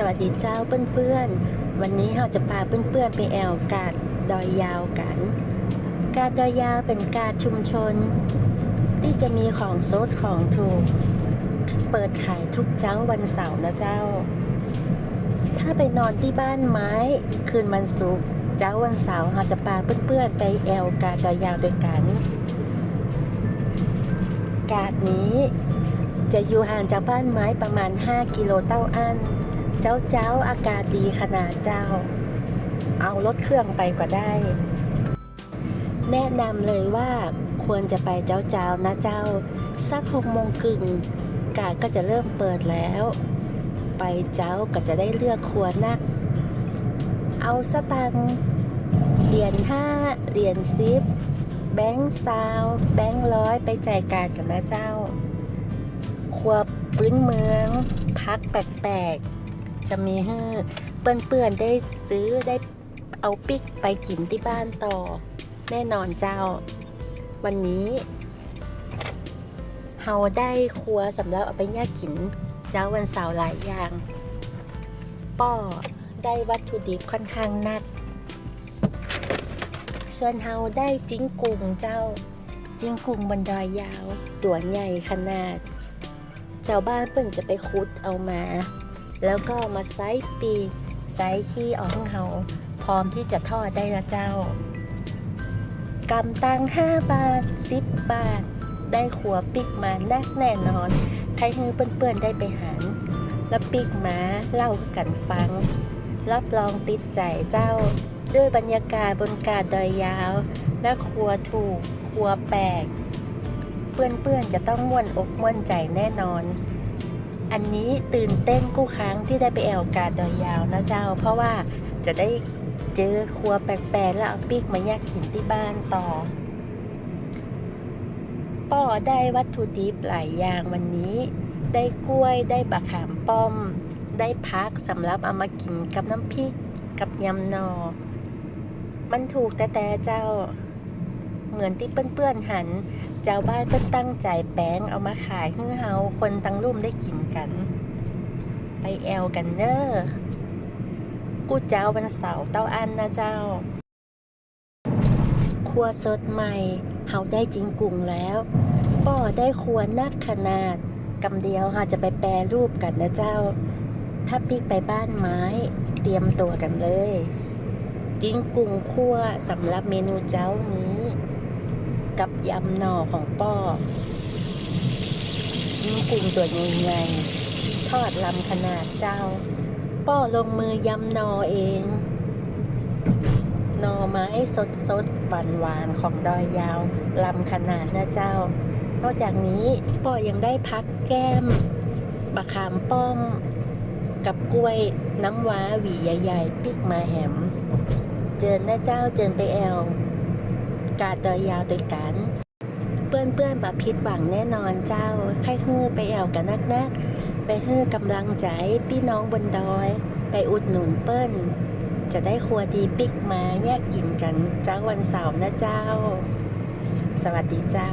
สวัสดีเจ้าเพื่อนๆ วันนี้เราจะพาเพื่อนๆไปแอวกาดดอยยาวกัน กาดดอยยาวเป็นกาดชุมชน ที่จะมีของสดของถูก เปิดขายทุกเจ้าวันเสาร์นะเจ้า ถ้าไปนอนที่บ้านไม้คืนวันศุกร์เจ้าวันเสาร์เราจะพาเพื่อนๆไปแอวกาดดอยยาวด้วยกัน กาดนี้จะอยู่ห่างจากบ้านไม้ประมาณ 5 กิโลเต้าอัน เจ้าเจ้าอากาศดีขนาดเจ้า เอารถเครื่องไปก็ได้ แนะนำเลยว่าควรจะไปเจ้าเจ้านะเจ้า สักหกโมงครึ่งกาดก็จะเริ่มเปิดแล้ว ไปเจ้าก็จะได้เลือกครัวนัก เอาสตังเหรียญห้าเหรียญซิปแบงค์ซาวแบงค์ร้อยไปจ่ายการกันนะเจ้า ครัวพื้นเมือง พักแปลกๆ จะมีให้เปื่อนๆได้ซื้อได้เอาปิกไปกินที่บ้านต่อ แน่นอนเจ้า วันนี้เฮาได้ครัวสำหรับเอาไปย่างกิน เจ้าวันเสาร์หลายอย่าง ป้อได้วัตถุดิบค่อนข้างหนักส่วนเฮาได้จิ้งกุงเจ้า จิ้งกุงบนดอยยาว ตัวใหญ่ขนาดชาวบ้านเพิ่งจะไปคุดเอามา แล้วก็มาไซส์ปีกไซส์ขี้ออกของเฮาพร้อมที่จะทอดได้ละเจ้ากำตัง5บาท10บบาท ได้ขัวปิกมาแนักแน่นอน ใครฮือเปื่อนๆได้ไปหัน แล้วปิกมาเล่ากันฟัง รับรองติดใจเจ้า ด้วยบรรยากาศบนกาดดอยยาว และครัวถูกครัวแปลกเพื่อนๆจะต้องม่วนอกม่วนใจแน่นอน นนี้ตื่นเต้นกู้ครั้งที่ได้ไปแอวกาดดอยยาวนะเจ้า เพราะว่าจะได้เจอครัวแปลกๆแล้วเอาปีกมาแยกหินที่บ้านต่อป้อได้วัตถุดิบหลายอย่างวันนี้ ได้กล้วยได้บะขามป้อม ได้พักสำหรับเอามากินกับน้ำพริกกับยำนอ มันถูกแต่แต่เจ้า เหมือนที่เปื้อนๆหัน เจ้าบ้านเพิ่นตั้งใจแป้งเอามาขายให้เฮาคนตั้งรุ่มได้กินกัน ไปแอลกันเนอร์กูเจ้าวันเสาร์เต้าอันนะเจ้า ครัวสดใหม่เฮาได้จริงกุ่งแล้วก็ได้ครัวนักขนาดกำเดียวเฮาจะไปแปรรูปกันนะเจ้า ถ้าปิกไปบ้านไม้เตรียมตัวกันเลย จริงกุ่งคั่วสำหรับเมนูเจ้านี้ กับยำหน่อของป้อจิ้งกุ่งตัวใหญ่ๆทอดลำขนาดเจ้า ป้อลงมือยำหน่อเองหน่อไม้สดสดหวานหวานของดอยยาวลำขนาดนะเจ้า นอกจากนี้ป้อยังได้พักแก้มบะขามป้อม กับกล้วยน้ำว้าหวีใหญ่ๆ ปิกมาแหม เจิญนะเจ้าเจิญไปแอล กาดดอยยาวด้วยกัน เปื้อนเปื้อนบพิดหวังแน่นอนเจ้าใครฮื้อไปแอวกันนักนักๆไปฮื้อกำลังใจพี่น้องบนดอย ไปอุดหนุนเปิ้น จะได้ครัวดีปิกมาแยกกินกันเจ้าวันเสาร์นะเจ้า สวัสดีเจ้า